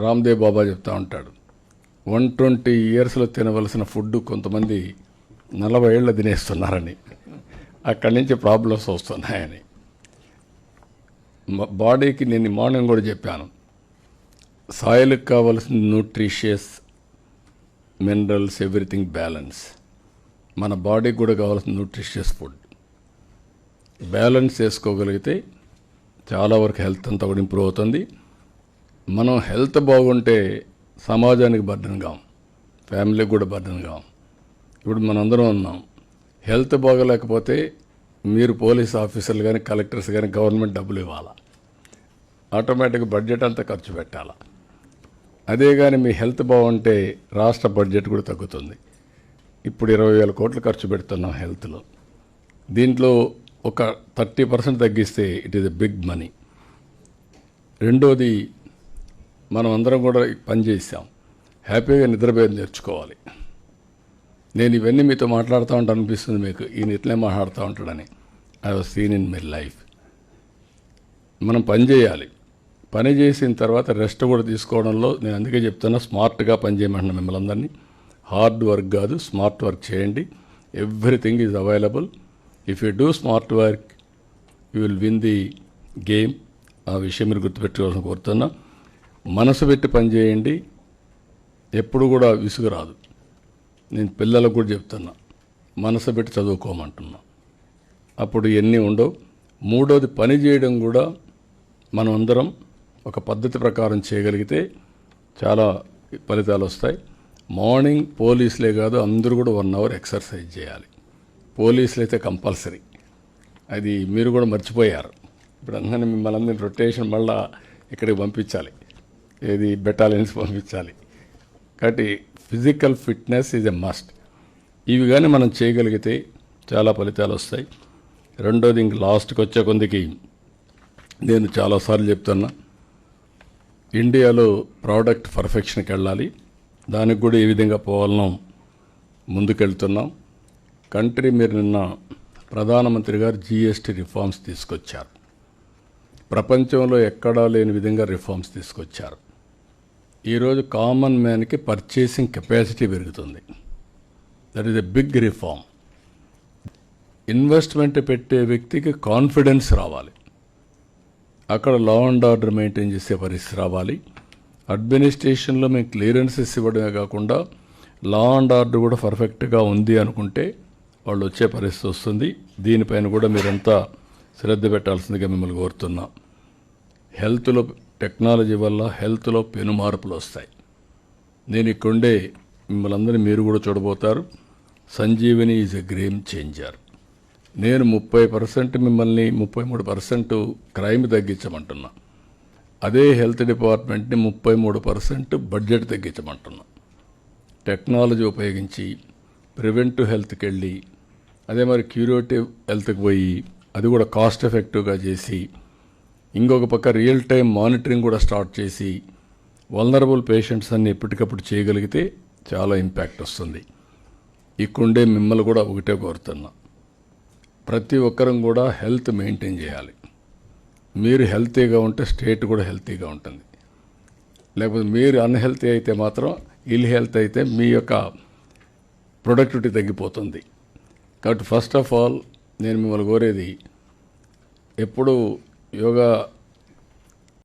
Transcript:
రామ్దేవ్ బాబా చెప్తా ఉంటాడు. One twenty ఇయర్స్లో తినవలసిన ఫుడ్ కొంతమంది నలభై ఏళ్ళు తినేస్తున్నారని. అక్కడి నుంచి ప్రాబ్లమ్స్ వస్తున్నాయని. బాడీకి నేను మార్నింగ్ కూడా చెప్పాను. సాయిల్కి కావాల్సిన న్యూట్రిషియస్ మినరల్స్ ఎవ్రీథింగ్ బ్యాలెన్స్. మన బాడీకి కూడా కావాల్సిన న్యూట్రిషియస్ ఫుడ్. బ్యాలెన్స్ చేసుకోగలిగితే చాలా వరకు హెల్త్ అంతా కూడా ఇంప్రూవ్ అవుతుంది. మనం హెల్త్ బాగుంటే సమాజానికి బర్డన్ కాం. ఫ్యామిలీకి కూడా బర్డన్ కాం. ఇప్పుడు మనందరం ఉన్నాం. హెల్త్ బాగలేకపోతే మీరు పోలీస్ ఆఫీసర్లు కానీ కలెక్టర్స్ కానీ గవర్నమెంట్ డబ్బులు ఇవ్వాలా? ఆటోమేటిక్ బడ్జెట్ అంతా ఖర్చు పెట్టాలా? అదే కానీ మీ హెల్త్ బాగుంటే రాష్ట్ర బడ్జెట్ కూడా తగ్గుతుంది. ఇప్పుడు ఇరవై వేల కోట్లు ఖర్చు పెడుతున్నాం హెల్త్లో. దీంట్లో ఒక థర్టీ పర్సెంట్ తగ్గిస్తే it is a big money. రెండోది మనం అందరం కూడా పని చేసాం హ్యాపీగా నిద్రపోయేది నేర్చుకోవాలి. నేను ఇవన్నీ మీతో మాట్లాడుతూ ఉంటాను అనిపిస్తుంది మీకు. ఈయన ఇట్లే మాట్లాడుతూ ఉంటాడని. I was seen in my life మనం పని చేయాలి. పని చేసిన తర్వాత రెస్ట్ కూడా తీసుకోవడంలో నేను అందుకే చెప్తున్నా స్మార్ట్గా పని చేయమంటున్నా మిమ్మల్ని అందరినీ. హార్డ్ వర్క్ కాదు స్మార్ట్ వర్క్ చేయండి. Everything is available if you do smart work you will win the game ఆ విషయం మీరు గుర్తుపెట్టుకోవాలని కోరుతున్నా. మనసు పెట్టి పని చేయండి ఎప్పుడు కూడా విసుగు రాదు నేను పిల్లలకు కూడా చెప్తున్నా మనసు పెట్టి చదువుకోమంటున్నా. అప్పుడు ఎన్ని ఉండవు. మూడోది పని చేయడం కూడా మనం అందరం ఒక పద్ధతి ప్రకారం చేయగలిగితే చాలా ఫలితాలు వస్తాయి. మార్నింగ్ పోలీసులే కాదు అందరూ కూడా వన్ అవర్ ఎక్సర్సైజ్ చేయాలి. పోలీసులు అయితే కంపల్సరీ. అది మీరు కూడా మర్చిపోయారు. ఇప్పుడు అందరినీ మిమ్మల్ని అందరినీ రొటేషన్ మళ్ళీ ఇక్కడికి పంపించాలి. ఏది బెటాలియన్స్ పంపించాలి. కాబట్టి physical fitness is a must. ఇవి కానీ మనం చేయగలిగితే చాలా ఫలితాలు వస్తాయి. రెండోది ఇంక లాస్ట్కి వచ్చే కొందికి నేను చాలాసార్లు చెప్తున్నా. ఇండియాలో ప్రోడక్ట్ పర్ఫెక్షన్కి వెళ్ళాలి. దానికి కూడా ఏ విధంగా పోవాలనో ముందుకెళ్తున్నాం. కంట్రీ మీరు నిన్న ప్రధానమంత్రి గారు జీఎస్టీ రిఫార్మ్స్ తీసుకొచ్చారు. ప్రపంచంలో ఎక్కడా లేని విధంగా రిఫార్మ్స్ తీసుకొచ్చారు. ఈరోజు కామన్ మ్యాన్కి పర్చేసింగ్ కెపాసిటీ పెరుగుతుంది. That is a big reform investment పెట్టే వ్యక్తికి కాన్ఫిడెన్స్ రావాలి. అక్కడ లా అండ్ ఆర్డర్ మెయింటైన్ చేసే పరిస్థితి రావాలి. అడ్మినిస్ట్రేషన్లో మేము క్లియరెన్సెస్ ఇవ్వడమే కాకుండా లా అండ్ ఆర్డర్ కూడా పర్ఫెక్ట్గా ఉంది అనుకుంటే వాళ్ళు వచ్చే పరిస్థితి వస్తుంది. దీనిపైన కూడా మీరంతా శ్రద్ధ పెట్టాల్సిందిగా మిమ్మల్ని కోరుతున్నాం. హెల్త్లో టెక్నాలజీ వల్ల హెల్త్లో పెను మార్పులు వస్తాయి. నేను ఇక్కడుండే మిమ్మల్ని అందరినీ మీరు కూడా చూడబోతారు. Sanjeevani is a game changer. నేను ముప్పై పర్సెంట్ మిమ్మల్ని ముప్పై మూడు పర్సెంట్ క్రైమ్ తగ్గించమంటున్నా. అదే హెల్త్ డిపార్ట్మెంట్ని ముప్పై మూడు పర్సెంట్ బడ్జెట్ తగ్గించమంటున్నా. టెక్నాలజీ ఉపయోగించి ప్రివెంటివ్ హెల్త్కి వెళ్ళి అదే మరి క్యూరేటివ్ హెల్త్కి పోయి అది కూడా కాస్ట్ ఎఫెక్టివ్గా చేసి ఇంకొక పక్క రియల్ టైం మానిటరింగ్ కూడా స్టార్ట్ చేసి వల్నరబుల్ పేషెంట్స్ అన్ని ఎప్పటికప్పుడు చేయగలిగితే చాలా ఇంపాక్ట్ వస్తుంది. ఇక్కడుండే మిమ్మల్ని కూడా ఒకటే కోరుతున్నా. ప్రతి ఒక్కరం కూడా హెల్త్ మెయింటైన్ చేయాలి. మీరు హెల్తీగా ఉంటే స్టేట్ కూడా హెల్తీగా ఉంటుంది. లేకపోతే మీరు అన్హెల్తీ అయితే మాత్రం ఇల్ హెల్త్ అయితే మీ యొక్క ప్రొడక్టివిటీ తగ్గిపోతుంది. కాబట్టి ఫస్ట్ ఆఫ్ ఆల్ నేను మిమ్మల్ని కోరేది ఎప్పుడు 有个